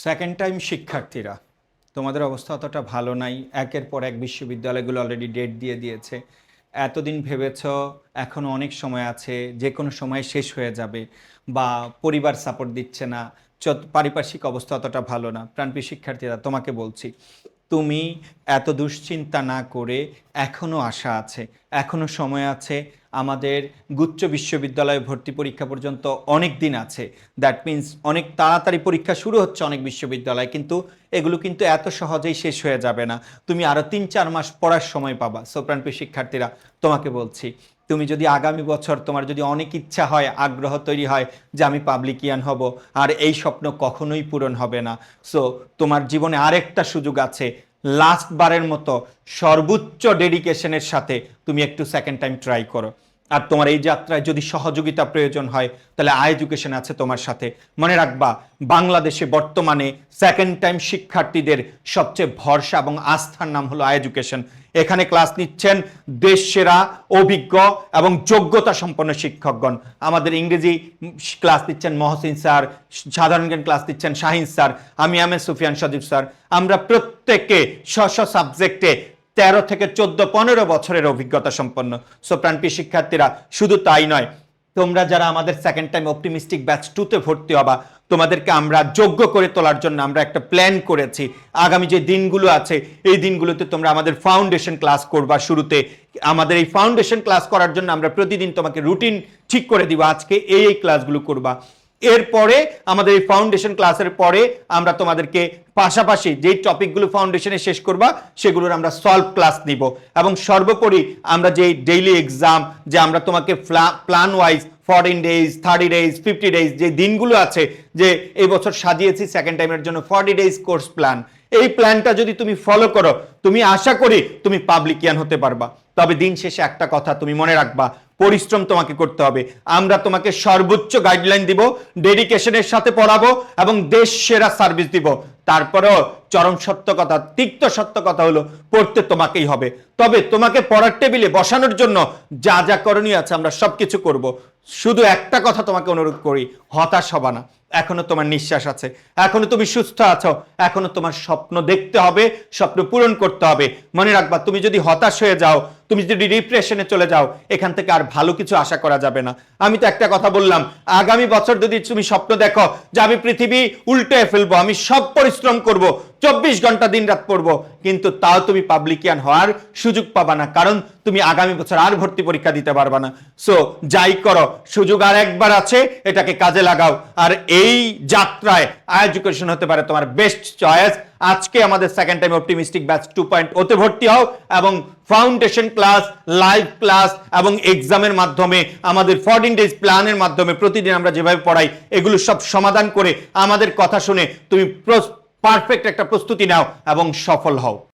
Second time শিক্ষার্থীরা। তোমাদের অবস্থা অতটা ভালো নাই। একের পর এক বিশ্ববিদ্যালয়গুলো অলরেডি ডেট দিয়ে দিয়েছে। এতদিন ভেবেছ এখনও অনেক সময় আছে যে কোনো সময় শেষ হয়ে যাবে বা পরিবার সাপোর্ট দিচ্ছে না পারিপার্শ্বিক অবস্থা অতটা ভালো না। প্রাণপ্রিয় শিক্ষার্থীরা, তোমাকে বলছি তুমি এত দুশ্চিন্তা না করে এখনও আশা আছে এখনও সময় আছে। আমাদের গুচ্ছ বিশ্ববিদ্যালয়ে ভর্তি পরীক্ষা পর্যন্ত অনেক দিন আছে। দ্যাট মিন্স অনেক তাড়াতাড়ি পরীক্ষা শুরু হচ্ছে অনেক বিশ্ববিদ্যালয়, কিন্তু এগুলো কিন্তু এত সহজেই শেষ হয়ে যাবে না। তুমি আরও তিন চার মাস পড়ার সময় পাবা। সোপ্রাণপ্রিয় শিক্ষার্থীরা, তোমাকে বলছি তুমি যদি আগামী বছর তোমার যদি অনেক ইচ্ছা হয়, আগ্রহ তৈরি হয় যে আমি পাবলিকিয়ান হব, আর এই স্বপ্ন কখনোই পূরণ হবে না। সো তোমার জীবনে আরেকটা সুযোগ আছে। লাস্ট বারের মতো সর্বোচ্চ ডেডিকেশনের সাথে তুমি একটু সেকেন্ড টাইম ট্রাই করো। আর তোমার এই যাত্রায় যদি সহযোগিতা প্রয়োজন হয়, তাহলে আই এডুকেশন আছে তোমার সাথে। মনে রাখবা, বাংলাদেশে বর্তমানে সেকেন্ড টাইম শিক্ষার্থীদের সবচেয়ে ভরসা এবং আস্থার নাম হলো আই এডুকেশন এখানে ক্লাস নিচ্ছেন দেশ সেরা অভিজ্ঞ এবং যোগ্যতা সম্পন্ন শিক্ষকগণ। আমাদের ইংরেজি ক্লাস দিচ্ছেন মহসিন স্যার, সাধারণ জ্ঞান ক্লাস দিচ্ছেন শাহিন স্যার, আমি এস সুফিয়ান সজীব স্যার। আমরা প্রত্যেকে স্ব সাবজেক্টে তেরো থেকে চোদ্দ, পনেরো বছরের অভিজ্ঞতা সম্পন্ন। সো প্রাণপ্রিয় শিক্ষার্থীরা, শুধু তাই নয়, তোমরা যারা আমাদের সেকেন্ড টাইম অপটিমিস্টিক ব্যাচ টুতে ভর্তি হবা, তোমাদেরকে আমরা যোগ্য করে তোলার জন্য আমরা একটা প্ল্যান করেছি। আগামী যে দিনগুলো আছে, এই দিনগুলোতে তোমরা আমাদের ফাউন্ডেশন ক্লাস করবা শুরুতে। আমাদের এই ফাউন্ডেশন ক্লাস করার জন্য আমরা প্রতিদিন তোমাকে রুটিন ঠিক করে দিব। আজকে এই এই ক্লাসগুলো করবা। এরপরে আমাদের এই ফাউন্ডেশন ক্লাসের পরে আমরা তোমাদেরকে পাশাপাশি যেই টপিকগুলো ফাউন্ডেশনে শেষ করবা, সেগুলোর আমরা সলভ ক্লাস নিব। এবং সর্বোপরি আমরা যে ডেইলি এক্সাম যে আমরা তোমাকে plan wise fourteen days thirty days fifty days যে দিনগুলো আছে, যে এই বছর সাজিয়েছি সেকেন্ড টাইমের জন্য ফর্টি ডেজ কোর্স প্ল্যান এই প্ল্যানটা যদি তুমি ফলো করো, তুমি আশা করি তুমি পাবলিকিয়ান হতে পারবা। তবে দিন শেষে একটা কথা তুমি মনে রাখবা, পরিশ্রম তোমাকে করতে হবে। আমরা তোমাকে সর্বোচ্চ গাইডলাইন দিব ডেডিকেশনের সাথে পড়াবো এবং দেশ সেরা সার্ভিস দিব। তারপরেও চরম সত্য কথা, তিক্ত সত্য কথা হলো, পড়তে তোমাকেই হবে। তবে তোমাকে পড়ার টেবিলে বসানোর জন্য যা যা করণীয় আছে আমরা সবকিছু করব। শুধু একটা কথা তোমাকে অনুরোধ করি, হতাশ হবা না। এখনও তোমার নিঃশ্বাস আছে, এখনও তুমি সুস্থ আছো, এখনও তোমার স্বপ্ন দেখতে হবে, স্বপ্ন পূরণ করতে হবে। মনে রাখবা, তুমি যদি হতাশ হয়ে যাও, তুমি যদি ডিপ্রেশনে চলে যাও, এখান থেকে আর ভালো কিছু আশা করা যাবে না। আমি তো একটা কথা বললাম, আগামী বছর যদি তুমি স্বপ্ন দেখো যে আমি পৃথিবী উল্টে ফেলব, আমি সব পরিশ্রম করব চব্বিশ ঘণ্টা দিন রাত পড়ব, কিন্তু তাও তুমি পাবলিকিয়ান হওয়ার সুযোগ পাবা না, কারণ তুমি আগামী বছর আর ভর্তি পরীক্ষা দিতে পারবা না। সো যাই করো, সুযোগ আর একবার আছে, এটাকে কাজে লাগাও। আর এই যাত্রায় এডুকেশন হতে পারে তোমার বেস্ট চয়েস আজকে আমাদের second time optimistic batch two point ওতে ভর্তি হও এবং ফাউন্ডেশন ক্লাস লাইভ ক্লাস এবং এক্সামের মাধ্যমে, আমাদের ফর্টিন ডেজ প্ল্যানের মাধ্যমে প্রতিদিন আমরা যেভাবে পড়াই, এগুলো সব সমাধান করে আমাদের কথা শুনে তুমি পারফেক্ট একটা প্রস্তুতি নাও এবং সফল হও।